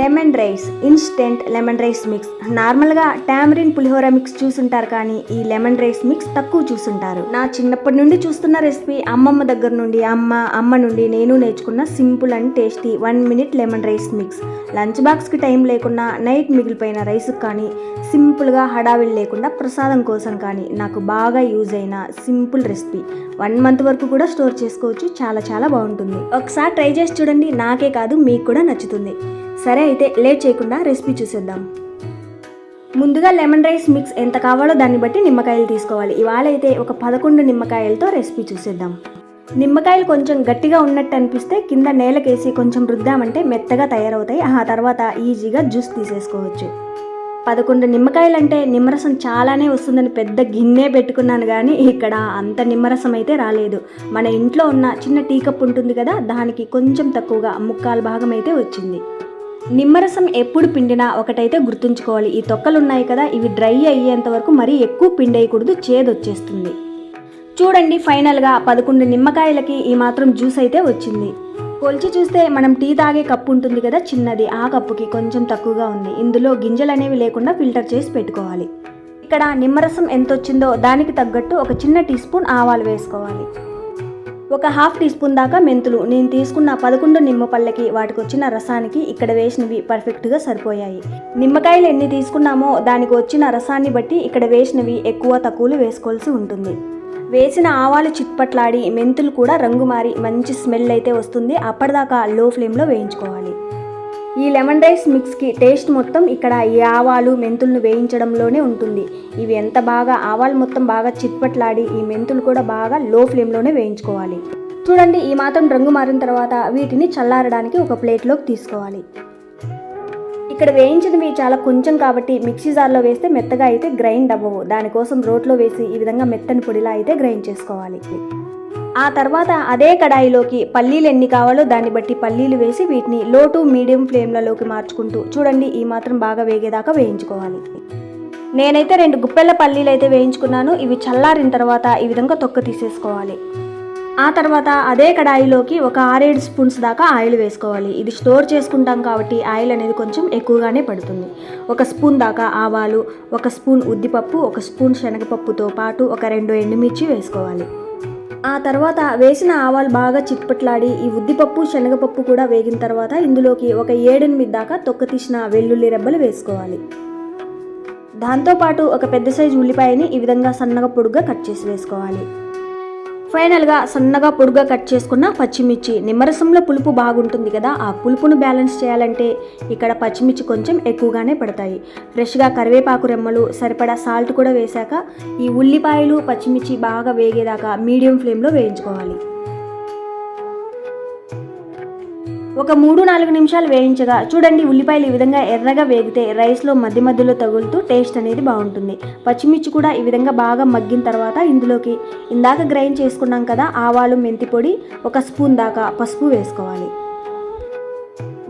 Lemon rice instant lemon rice mix నార్మల్గా tamarind pulihora mix చూసుంటారు కానీ ఈ లెమన్ రైస్ మిక్స్ తక్కువ చూసుంటారు. నా చిన్నప్పటి నుండి చూస్తున్న రెసిపీ అమ్మమ్మ దగ్గర నుండి అమ్మ అమ్మ నుండి నేను నేర్చుకున్న simple and tasty one minute lemon rice mix lunch బాక్స్కి టైం లేకుండా నైట్ మిగిలిపోయిన రైస్కి కానీ సింపుల్గా హడావిడి లేకుండా ప్రసాదం కోసం కానీ నాకు బాగా యూజ్ అయిన సింపుల్ రెసిపీ వన్ మంత్ వరకు కూడా స్టోర్ చేసుకోవచ్చు. చాలా చాలా బాగుంటుంది. ఒకసారి ట్రై చేసి చూడండి. నాకే కాదు మీకు కూడా నచ్చుతుంది. సరే అయితే లేట్ చేయకుండా రెసిపీ చూసేద్దాం. ముందుగా లెమన్ రైస్ మిక్స్ ఎంత కావాలో దాన్ని బట్టి నిమ్మకాయలు తీసుకోవాలి. ఇవాళ అయితే ఒక పదకొండు నిమ్మకాయలతో రెసిపీ చూసేద్దాం. నిమ్మకాయలు కొంచెం గట్టిగా ఉన్నట్టు అనిపిస్తే కింద నేలకేసి కొంచెం రుద్దామంటే మెత్తగా తయారవుతాయి. ఆ తర్వాత ఈజీగా జ్యూస్ తీసేసుకోవచ్చు. పదకొండు నిమ్మకాయలు అంటే నిమ్మరసం చాలానే వస్తుందని పెద్ద గిన్నె పెట్టుకున్నాను కానీ ఇక్కడ అంత నిమ్మరసం అయితే రాలేదు. మన ఇంట్లో ఉన్న చిన్న టీ కప్ ఉంటుంది కదా దానికి కొంచెం తక్కువగా ముక్కాలు భాగం అయితే వచ్చింది. నిమ్మరసం ఎప్పుడు పిండినా ఒకటైతే గుర్తుంచుకోవాలి. ఈ తొక్కలు ఉన్నాయి కదా ఇవి డ్రై అయ్యేంత వరకు మరీ ఎక్కువ పిండేయకూడదు చేదు వచ్చేస్తుంది చూడండి ఫైనల్గా పదకొండు నిమ్మకాయలకి ఈ మాత్రం జ్యూస్ అయితే వచ్చింది. కొలిచి చూస్తే మనం టీ తాగే కప్పు ఉంటుంది కదా చిన్నది. ఆ కప్పుకి కొంచెం తక్కువగా ఉంది. ఇందులో గింజలు అనేవి లేకుండా ఫిల్టర్ చేసి పెట్టుకోవాలి. ఇక్కడ నిమ్మరసం ఎంత వచ్చిందో దానికి తగ్గట్టు ఒక చిన్న టీ స్పూన్ ఆవాలు వేసుకోవాలి. ఒక హాఫ్ టీ స్పూన్ దాకా మెంతులు. నేను తీసుకున్న పదకొండు నిమ్మ పళ్ళకి వాటికి వచ్చిన రసానికి ఇక్కడ వేసినవి పర్ఫెక్ట్గా సరిపోయాయి. నిమ్మకాయలు ఎన్ని తీసుకున్నామో దానికి వచ్చిన రసాన్ని బట్టి ఇక్కడ వేసినవి ఎక్కువ తక్కువలు వేసుకోవాల్సి ఉంటుంది. వేసిన ఆవాలు చిట్పట్లాడి మెంతులు కూడా రంగు మారి మంచి స్మెల్ అయితే వస్తుంది. అప్పటిదాకా లో ఫ్లేమ్లో వేయించుకోవాలి. ఈ లెమన్ రైస్ మిక్స్కి టేస్ట్ మొత్తం ఇక్కడ ఈ ఆవాలు మెంతులను వేయించడంలోనే ఉంటుంది. ఇవి ఎంత బాగా ఆవాలు మొత్తం బాగా చిట్పట్లాడి ఈ మెంతులు కూడా బాగా లో ఫ్లేమ్లోనే వేయించుకోవాలి. చూడండి ఈ మాత్రం రంగు మారిన తర్వాత వీటిని చల్లారడానికి ఒక ప్లేట్లోకి తీసుకోవాలి. ఇక్కడ వేయించినవి చాలా కొంచెం కాబట్టి మిక్సీ జార్లో వేస్తే మెత్తగా అయితే గ్రైండ్ అవ్వవు. దానికోసం రోట్లో వేసి ఈ విధంగా మెత్తని పొడిలా అయితే గ్రైండ్ చేసుకోవాలి. ఆ తర్వాత అదే కడాయిలోకి పల్లీలు ఎన్ని కావాలో దాన్ని బట్టి పల్లీలు వేసి వీటిని లో టు మీడియం ఫ్లేమ్లలోకి మార్చుకుంటూ చూడండి ఈ మాత్రం బాగా వేగేదాకా వేయించుకోవాలి. నేనైతే రెండు గుప్పెళ్ళ పల్లీలు అయితే వేయించుకున్నాను ఇవి చల్లారిన తర్వాత ఈ విధంగా తొక్క తీసేసుకోవాలి. ఆ తర్వాత అదే కడాయిలోకి ఒక ఆరేడు స్పూన్స్ దాకా ఆయిల్ వేసుకోవాలి. ఇది స్టోర్ చేసుకుంటాం కాబట్టి ఆయిల్ అనేది కొంచెం ఎక్కువగానే పడుతుంది. ఒక స్పూన్ దాకా ఆవాలు ఒక స్పూన్ ఉద్దిపప్పు ఒక స్పూన్ శనగపప్పుతో పాటు ఒక రెండు ఎండుమిర్చి వేసుకోవాలి. ఆ తర్వాత వేసిన ఆవాలు బాగా చిట్పట్లాడి ఈ ఉద్దిపప్పు శనగపప్పు కూడా వేగిన తర్వాత ఇందులోకి ఒక ఏడెనిమిది దాకా తొక్క తీసిన వెల్లుల్లి రెబ్బలు వేసుకోవాలి. దాంతోపాటు ఒక పెద్ద సైజు ఉల్లిపాయని ఈ విధంగా సన్నగా పొడుగ్గా కట్ చేసి వేసుకోవాలి. ఫైనల్గా సన్నగా పొడుగా కట్ చేసుకున్న పచ్చిమిర్చి. నిమ్మరసంలో పులుపు బాగుంటుంది కదా ఆ పులుపును బ్యాలెన్స్ చేయాలంటే ఇక్కడ పచ్చిమిర్చి కొంచెం ఎక్కువగానే పడతాయి. ఫ్రెష్గా కరివేపాకు రెమ్మలు సరిపడా సాల్ట్ కూడా వేశాక ఈ ఉల్లిపాయలు పచ్చిమిర్చి బాగా వేగేదాకా మీడియం ఫ్లేమ్లో వేయించుకోవాలి. ఒక మూడు నాలుగు నిమిషాలు వేయించగా చూడండి ఉల్లిపాయలు ఈ విధంగా ఎర్రగా వేగితే రైస్లో మధ్య మధ్యలో తగులుతూ టేస్ట్ అనేది బాగుంటుంది. పచ్చిమిర్చి కూడా ఈ విధంగా బాగా మగ్గిన తర్వాత ఇందులోకి ఇందాక గ్రైండ్ చేసుకున్నాం కదా ఆవాలు మెంతి పొడి ఒక స్పూన్ దాకా పసుపు వేసుకోవాలి.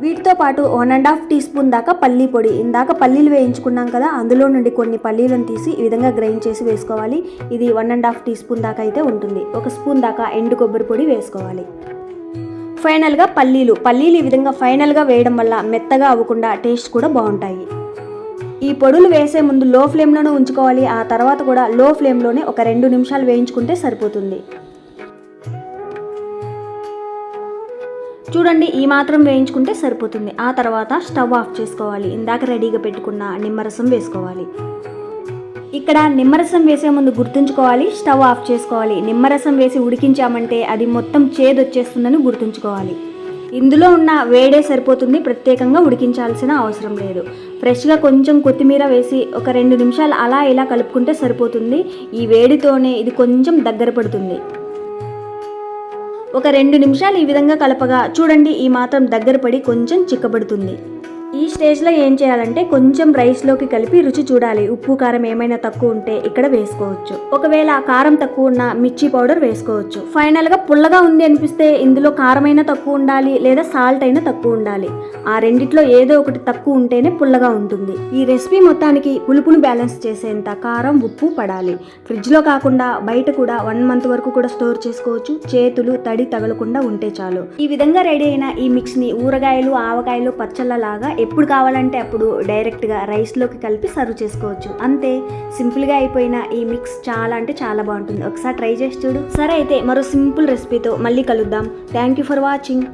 వీటితో పాటు one and half teaspoon దాకా పల్లీ పొడి. ఇందాక పల్లీలు వేయించుకున్నాం కదా అందులో నుండి కొన్ని పల్లీలను తీసి ఈ విధంగా గ్రైండ్ చేసి వేసుకోవాలి. ఇది one and half teaspoon దాకా అయితే ఉంటుంది. ఒక స్పూన్ దాకా ఎండు కొబ్బరి పొడి వేసుకోవాలి. ఫైనల్గా పల్లీలు. పల్లీలు ఈ విధంగా ఫైనల్గా వేయడం వల్ల మెత్తగా అవ్వకుండా టేస్ట్ కూడా బాగుంటాయి. ఈ పొడులు వేసే ముందు లో ఫ్లేమ్లోనే ఉంచుకోవాలి. ఆ తర్వాత కూడా లో ఫ్లేమ్లోనే ఒక రెండు నిమిషాలు వేయించుకుంటే సరిపోతుంది. చూడండి ఈ మాత్రం వేయించుకుంటే సరిపోతుంది. ఆ తర్వాత స్టవ్ ఆఫ్ చేసుకోవాలి. ఇందాక రెడీగా పెట్టుకున్న నిమ్మరసం వేసుకోవాలి. ఇక్కడ నిమ్మరసం వేసే ముందు గుర్తుంచుకోవాలి స్టవ్ ఆఫ్ చేసుకోవాలి. నిమ్మరసం వేసి ఉడికించామంటే అది మొత్తం చేదొచ్చేస్తుందని గుర్తుంచుకోవాలి. ఇందులో ఉన్న వేడే సరిపోతుంది ప్రత్యేకంగా ఉడికించాల్సిన అవసరం లేదు. ఫ్రెష్గా కొంచెం కొత్తిమీర వేసి ఒక రెండు నిమిషాలు అలా ఇలా కలుపుకుంటే సరిపోతుంది. ఈ వేడితోనే ఇది కొంచెం దగ్గర పడుతుంది. ఒక రెండు నిమిషాలు ఈ విధంగా కలపగా చూడండి ఈ మాత్రం దగ్గర పడి కొంచెం చిక్కబడుతుంది. ఈ స్టేజ్లో ఏం చేయాలంటే కొంచెం రైస్లోకి కలిపి రుచి చూడాలి. ఉప్పు కారం ఏమైనా తక్కువ ఉంటే ఇక్కడ వేసుకోవచ్చు. ఒకవేళ కారం తక్కువ ఉన్న మిర్చి పౌడర్ వేసుకోవచ్చు. ఫైనల్గా పుల్లగా ఉంది అనిపిస్తే ఇందులో కారమైనా తక్కువ ఉండాలి లేదా సాల్ట్ అయినా తక్కువ ఉండాలి. ఆ రెండిట్లో ఏదో ఒకటి తక్కువ ఉంటేనే పుల్లగా ఉంటుంది. ఈ రెసిపీ మొత్తానికి పులుపును బ్యాలెన్స్ చేసేంత కారం ఉప్పు పడాలి. ఫ్రిడ్జ్లో కాకుండా బయట కూడా వన్ మంత్ వరకు కూడా స్టోర్ చేసుకోవచ్చు. చేతులు తడి తగలకుండా ఉంటే చాలు. ఈ విధంగా రెడీ అయిన ఈ మిక్స్ని ఊరగాయలు ఆవకాయలు పచ్చళ్ళ లాగా ఎప్పుడు కావాలంటే అప్పుడు డైరెక్ట్గా రైస్లోకి కలిపి సర్వ్ చేసుకోవచ్చు. అంతే సింపుల్గా అయిపోయిన ఈ మిక్స్ చాలా అంటే చాలా బాగుంటుంది. ఒకసారి ట్రై చేసి చూడు. సరే అయితే మరో సింపుల్ రెసిపీతో మళ్ళీ కలుద్దాం. Thank you for watching.